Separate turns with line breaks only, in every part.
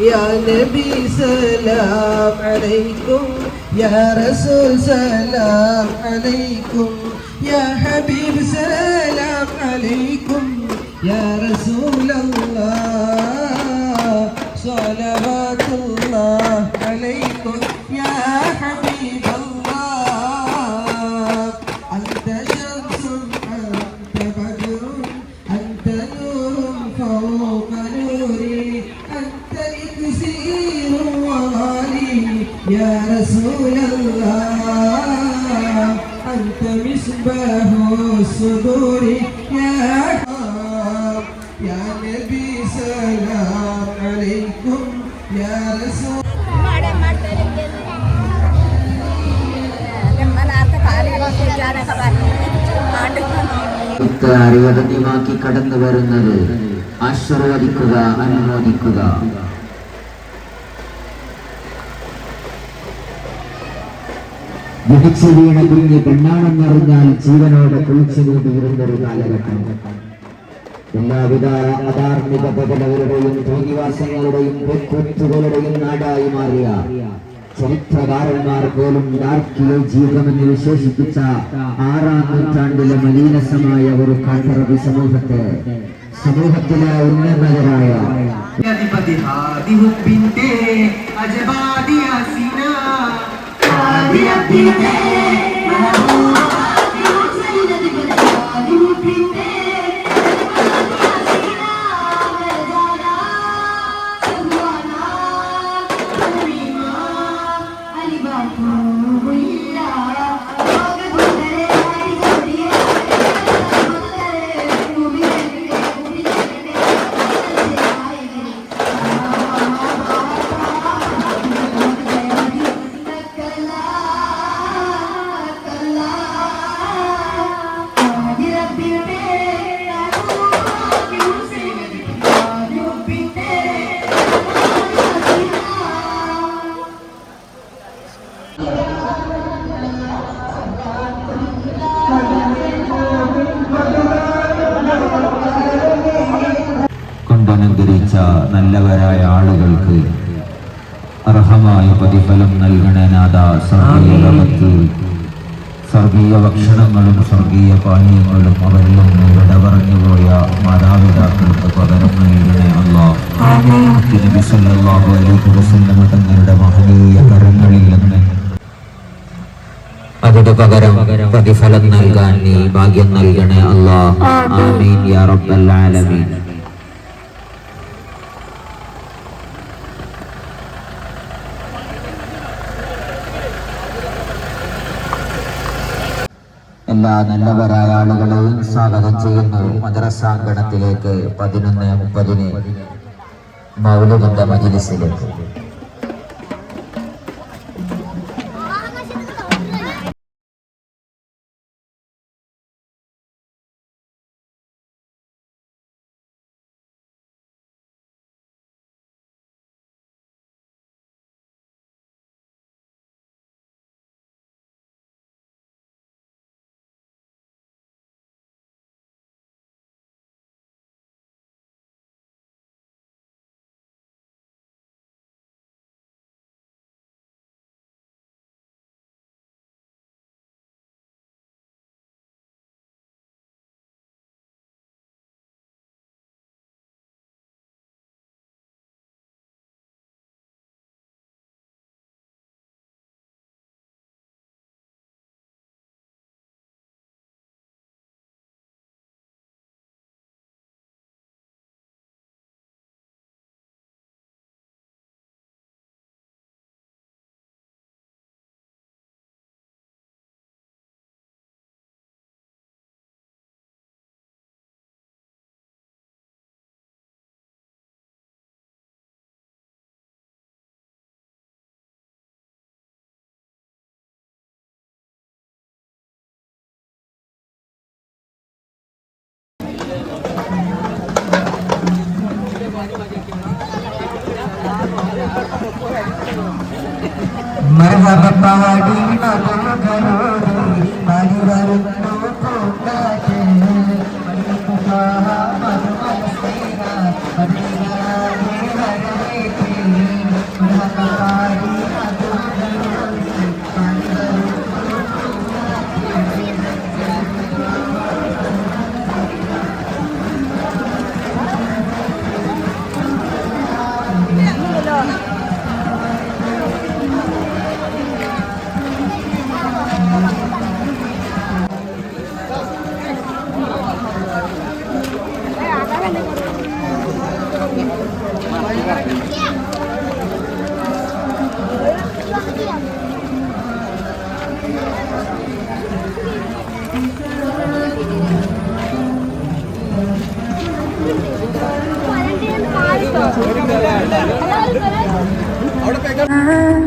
يا نبي سلام عليكم يا رسول سلام عليكم يا حبيب سلام عليكم يا رسول الله صلوات الله عليكم يا الله أنت مصباح الصدور يا حبيب يا نبي سلام عليكم يا رسول
യുക്ത അറിവതന്യമാക്കി കടന്നു വരുന്നത് ആശീർവദിക്കുക അനുമോദിക്കുക ജനിച്ചു വീണ കുഞ്ഞ് പെണ്ണാണെന്നറിഞ്ഞാൽ ജീവനോടെ കുളിച്ചു കൂടിയിരുന്നൊരു കാലഘട്ടം. എല്ലാവിധ അധാർമിക പകലവരുടെയും തോന്നിവാസങ്ങളുടെയും പൊക്കുത്തുകളുടെയും നാടായി മാറിയ ചരിത്രകാരന്മാർ പോലും ഡാർക്കിലെ ജീവിതമെന്ന് വിശേഷിപ്പിച്ച ആറാം നൂറ്റാണ്ടിലെ മലീനസമായ ഒരു കാട്ടറബി സമൂഹത്തെ സമൂഹത്തിലെ ഉന്നതരായ
Maria Pide, Maria
കൊണ്ടനുഗ്രഹിച്ച നല്ലവരായ ആളുകൾക്ക് അർഹമായ പ്രതിഫലം നൽകണനാഥ നാഥ. സ്വർഗീയ ഭക്ഷണങ്ങളും സ്വർഗീയ പാനീയങ്ങളും അവരിലും ഇവിടെ വിട പറഞ്ഞുപോയ മാതാപിതാക്കൾക്ക് പകരം നൽകണേ അള്ളാഹ് നബി സല്ലല്ലാഹു അലൈഹി വസല്ലം തങ്ങളുടെ മഹനീയ കരങ്ങളിൽ നിന്ന് അതിന് പകരം പ്രതിഫലം നൽകാൻ നീ ഭാഗ്യം നൽകണേ അള്ളാഹ് ആമീൻ യാ റബ്ബൽ ആലമീൻ. എല്ലാ നല്ലവരായ ആളുകളെയും സ്വാഗതം ചെയ്യുന്നു. മദ്രസാങ്കണത്തിലേക്ക് പതിനൊന്ന് മുപ്പതിന് മൗലികന്റെ മജിലിസിലേക്ക്.
বাহারি মদন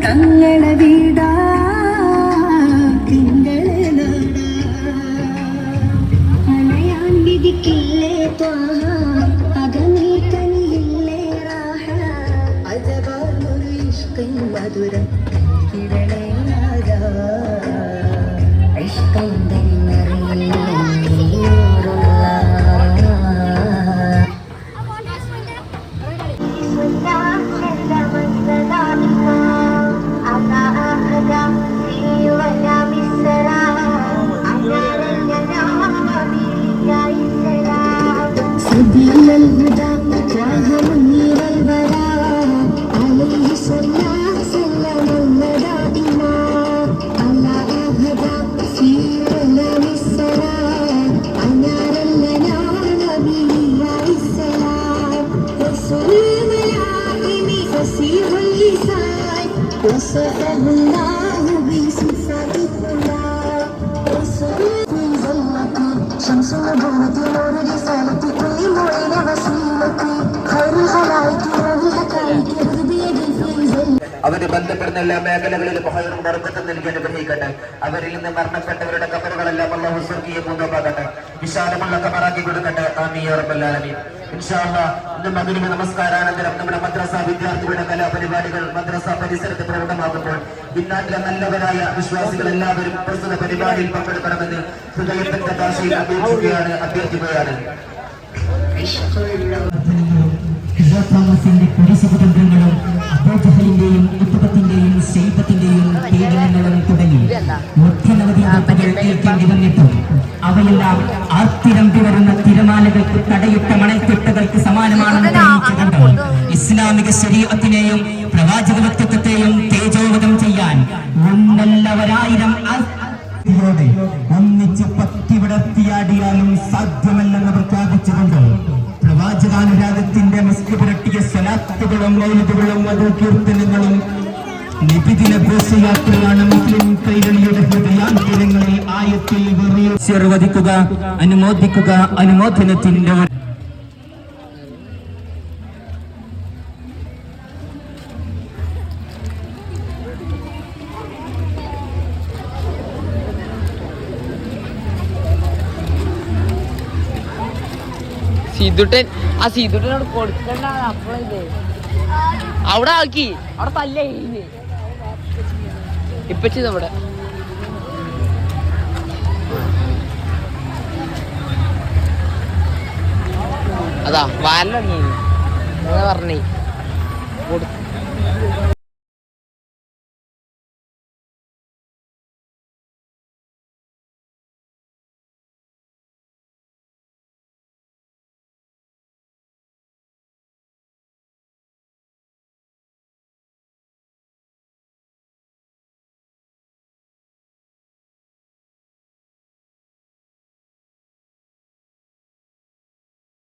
കങ്ങള വീടാ തിങ്കള നാടാ. അണയാൻ വിധിക്കില്ലേ ത്വാഹ അകമേ കനിയില്ലേ റാഹ. അജബാലൊരു ഇഷ്കിൻ മധുരം കിരണേ
അവർ ബന്ധപ്പെടുന്ന എല്ലാ മേഖലകളിലും ഹൈറും വർഗത്തും നൽകി അനുഗ്രഹിക്കട്ടെ. അവരിൽ നിന്ന് മരണപ്പെട്ടവരുടെ കബറുകളെല്ലാം അള്ളാഹു സ്വർഗീയ പൂന്തോപ്പാകട്ടെ വിശാലമുള്ള കബറാക്കി കൊടുക്കട്ടെ. ആമീൻ യാ ഇന്ന് മഗ്രിബ് നമസ്കാരാനന്തരം നമ്മുടെ മദ്രസ വിദ്യാർത്ഥികളുടെ കലാപരിപാടികൾ മദ്രസ പരിസരത്ത് പ്രകടമാകുമ്പോൾ ഇന്നാട്ടിലെ നല്ലവരായ വിശ്വാസികൾ എല്ലാവരും പ്രസ്തുത പരിപാടിയിൽ പങ്കെടുക്കണമെന്ന് ഹൃദയത്തിന്റെ ഭാഷയിൽ അഭ്യർത്ഥിക്കുകയാണ്
അഭ്യർത്ഥിക്കുകയാണ്. ശൈബത്തിന്റെയും പീഡനങ്ങളും തുടങ്ങി. ഒട്ടനവധി ആപത്തുകൾ ഏൽക്കേണ്ടി വന്നിട്ടും അവയെല്ലാം ആർത്തിരമ്പി വരുന്ന തിരമാലകൾക്ക് തടയിട്ട മണൽത്തിട്ടകൾക്ക് സമാനമാണെന്ന് തെളിയിച്ചിട്ടുണ്ട് ഇസ്ലാമിക ശരീരത്തിനെയും പ്രവാചക വ്യക്തിത്വത്തെയും തേജോവധം ചെയ്യാൻ ഒന്നല്ലവരായിരം ോടെ ഒന്നിച്ച് പത്തി വിടർത്തിയാടിയാലും സാധ്യമല്ലെന്ന് പ്രഖ്യാപിച്ചുകൊണ്ട് പ്രവാചകാനുരാഗത്തിന്റെ മസ്ക് പുരട്ടിയ സ്വലാത്തുകളും മധു മധുകീർത്തനങ്ങളും ഘോഷയാത്രയാണ് മുസ്ലിം കൈരളിയുടെ ഹൃദയാന്തരങ്ങളിൽ ആയത്തിൽ ചെറുവധിക്കുക അനുമോദിക്കുക അനുമോദനത്തിന്റെ
സീതുട്ടൻ ആ സീതുട്ടനോട് കൊടുക്കണ്ട അപ്പോഴേ അവിടെ ആക്കി. അവിടെ തല്ലേ. ഇപ്പച്ചി നമ്മുടെ അതാ വാലിലൊങ്ങി പറഞ്ഞേ. കൊടു